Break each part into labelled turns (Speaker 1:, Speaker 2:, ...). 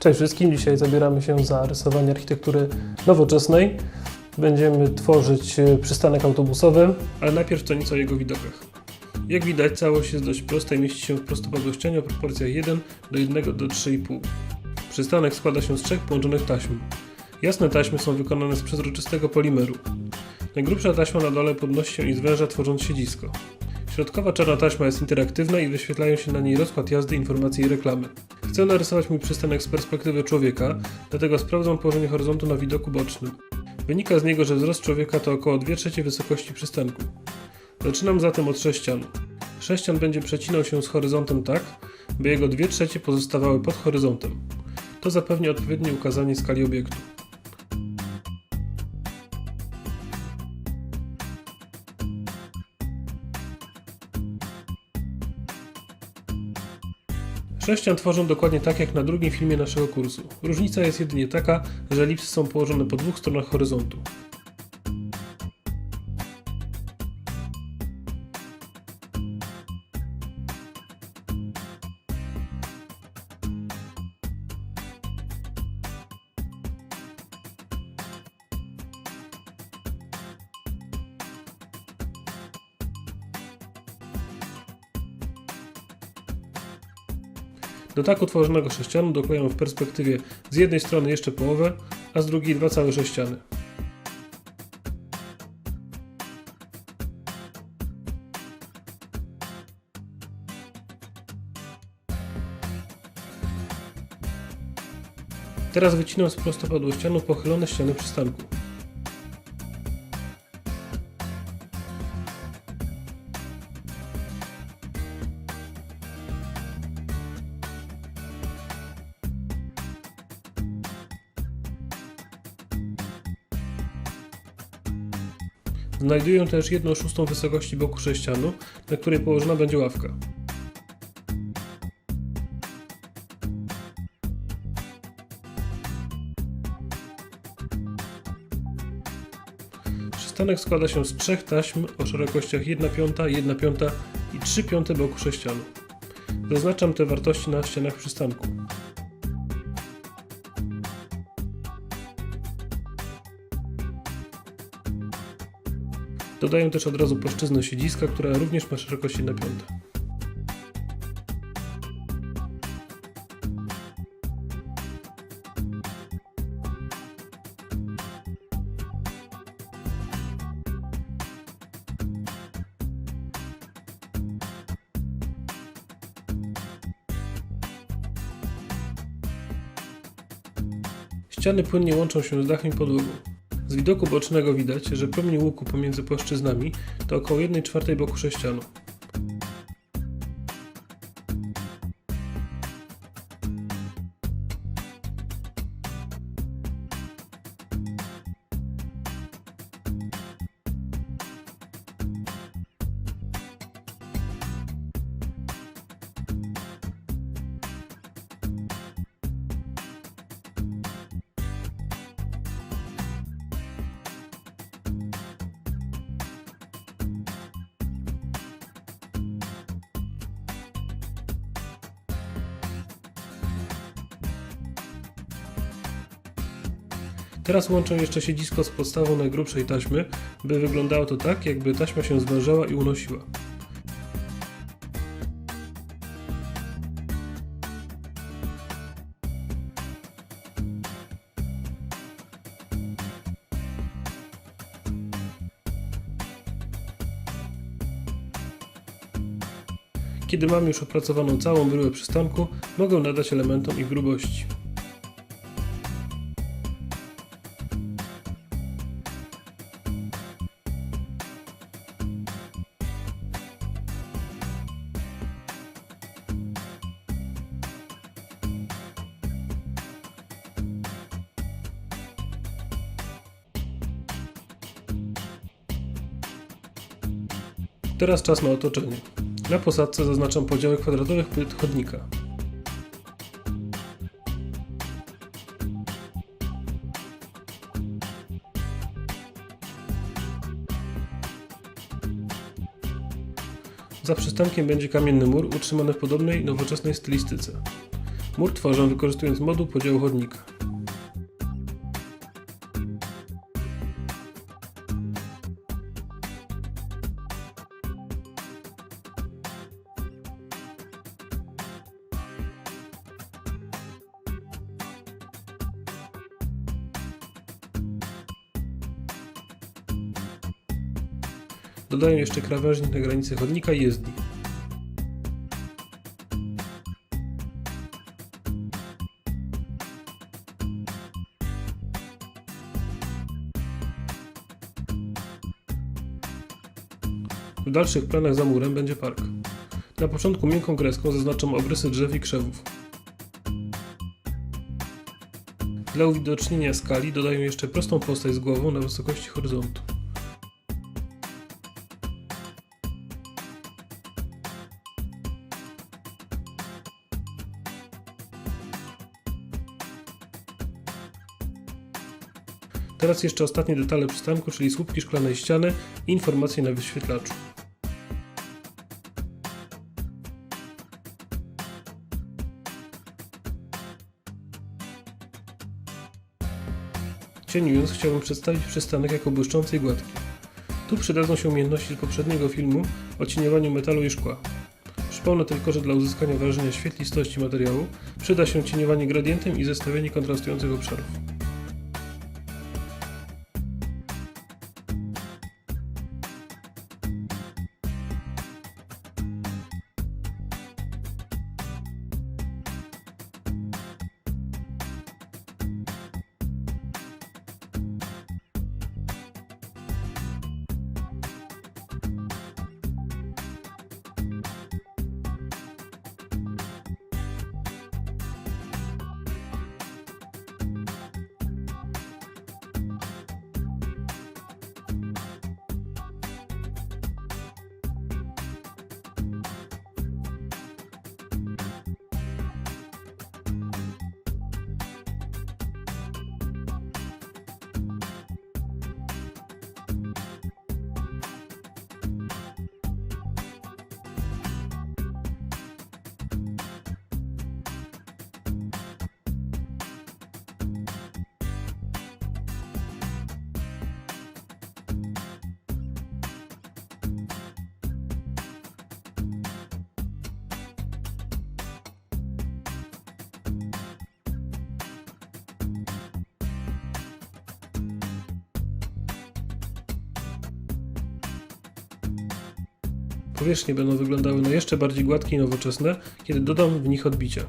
Speaker 1: Cześć wszystkim, dzisiaj zabieramy się za rysowanie architektury nowoczesnej. Będziemy tworzyć e, przystanek autobusowy, ale najpierw co nieco o jego widokach. Jak widać, całość jest dość prosta i mieści się w prostopadłościanie o proporcjach 1 do 1 do 3,5. Przystanek składa się z trzech połączonych taśm. Jasne taśmy są wykonane z przezroczystego polimeru. Najgrubsza taśma na dole podnosi się i zwęża, tworząc siedzisko. Środkowa czarna taśma jest interaktywna i wyświetlają się na niej rozkład jazdy, informacje i reklamy. Chcę narysować mój przystanek z perspektywy człowieka, dlatego sprawdzam położenie horyzontu na widoku bocznym. Wynika z niego, że wzrost człowieka to około 2 trzecie wysokości przystanku. Zaczynam zatem od sześcianu. Sześcian będzie przecinał się z horyzontem tak, by jego 2 trzecie pozostawały pod horyzontem. To zapewni odpowiednie ukazanie skali obiektu. Sześcian tworzą dokładnie tak jak na drugim filmie naszego kursu. Różnica jest jedynie taka, że elipsy są położone po dwóch stronach horyzontu. Do tak utworzonego sześcianu dokładam w perspektywie z jednej strony jeszcze połowę, a z drugiej dwa całe sześciany. Teraz wycinam z prostopadłościanu pochylone ściany przystanku. Znajduję też jedną szóstą wysokości boku sześcianu, na której położona będzie ławka. Przystanek składa się z trzech taśm o szerokościach 1 piąta, 1 piąta i 3 piąte boku sześcianu. Zaznaczam te wartości na ścianach przystanku. Dodaję też od razu płaszczyznę siedziska, która również ma szerokość 1 piąta. Ściany płynnie łączą się z dachem i podłogą. Z widoku bocznego widać, że promień łuku pomiędzy płaszczyznami to około 1 czwartej boku sześcianu. Teraz łączę jeszcze siedzisko z podstawą najgrubszej taśmy, by wyglądało to tak, jakby taśma się zwężała i unosiła. Kiedy mam już opracowaną całą bryłę przystanku, mogę nadać elementom ich grubości. Teraz czas na otoczenie. Na posadce zaznaczam podziały kwadratowych płyt chodnika. Za przystankiem będzie kamienny mur utrzymany w podobnej, nowoczesnej stylistyce. Mur tworzą wykorzystując moduł podziału chodnika. Dodają jeszcze krawężnik na granicy chodnika i jezdni. W dalszych planach za murem będzie park. Na początku miękką kreską zaznaczam obrysy drzew i krzewów. Dla uwidocznienia skali dodają jeszcze prostą postać z głową na wysokości horyzontu. Teraz jeszcze ostatnie detale przystanku, czyli słupki szklanej ściany i informacje na wyświetlaczu. Cieniując, chciałbym przedstawić przystanek jako błyszczący i gładki. Tu przydadzą się umiejętności z poprzedniego filmu o cieniowaniu metalu i szkła. Przypomnę tylko, że dla uzyskania wrażenia świetlistości materiału przyda się cieniowanie gradientem i zestawienie kontrastujących obszarów. Powierzchnie będą wyglądały na jeszcze bardziej gładkie i nowoczesne, kiedy dodam w nich odbicia.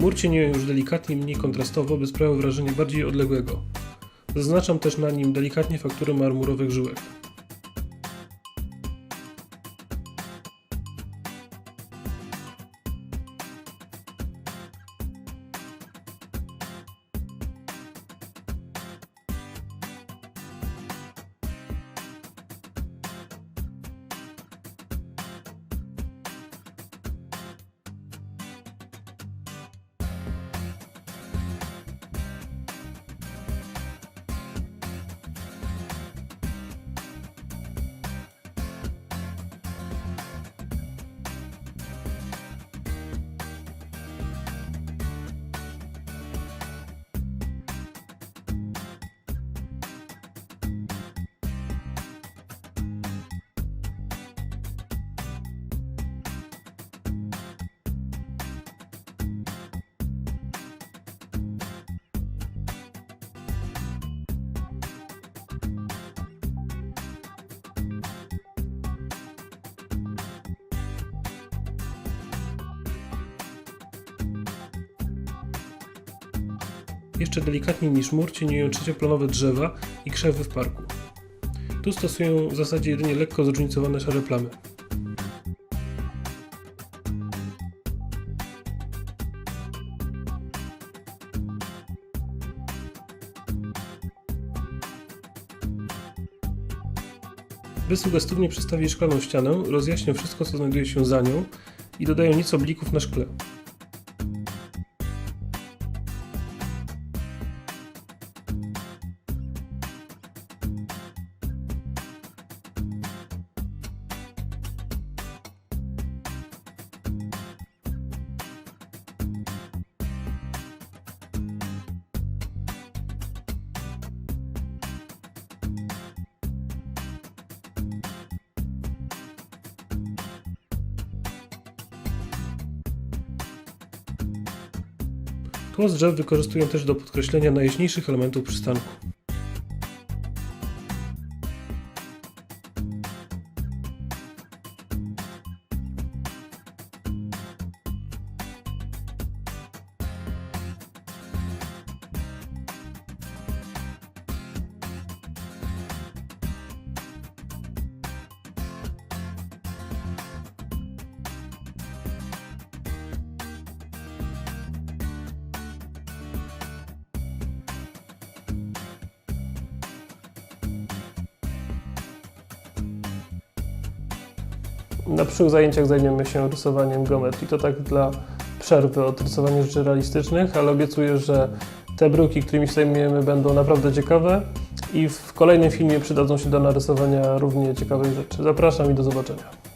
Speaker 1: Mur cieniuję już delikatnie mniej kontrastowo, by sprawiał wrażenie bardziej odległego. Zaznaczam też na nim delikatnie fakturę marmurowych żyłek. Jeszcze delikatniej niż mur cieniują trzecioplanowe drzewa i krzewy w parku. Tu stosuję w zasadzie jedynie lekko zróżnicowane szare plamy. By sugestywnie przedstawić szklaną ścianę, rozjaśnię wszystko, co znajduje się za nią i dodaję nieco blików na szkle. Z drzew wykorzystuję też do podkreślenia najjaśniejszych elementów przystanku. Na przyszłych zajęciach zajmiemy się rysowaniem geometrii. To tak dla przerwy od rysowania rzeczy realistycznych, ale obiecuję, że te bryłki, którymi się zajmujemy, będą naprawdę ciekawe i w kolejnym filmie przydadzą się do narysowania równie ciekawych rzeczy. Zapraszam i do zobaczenia.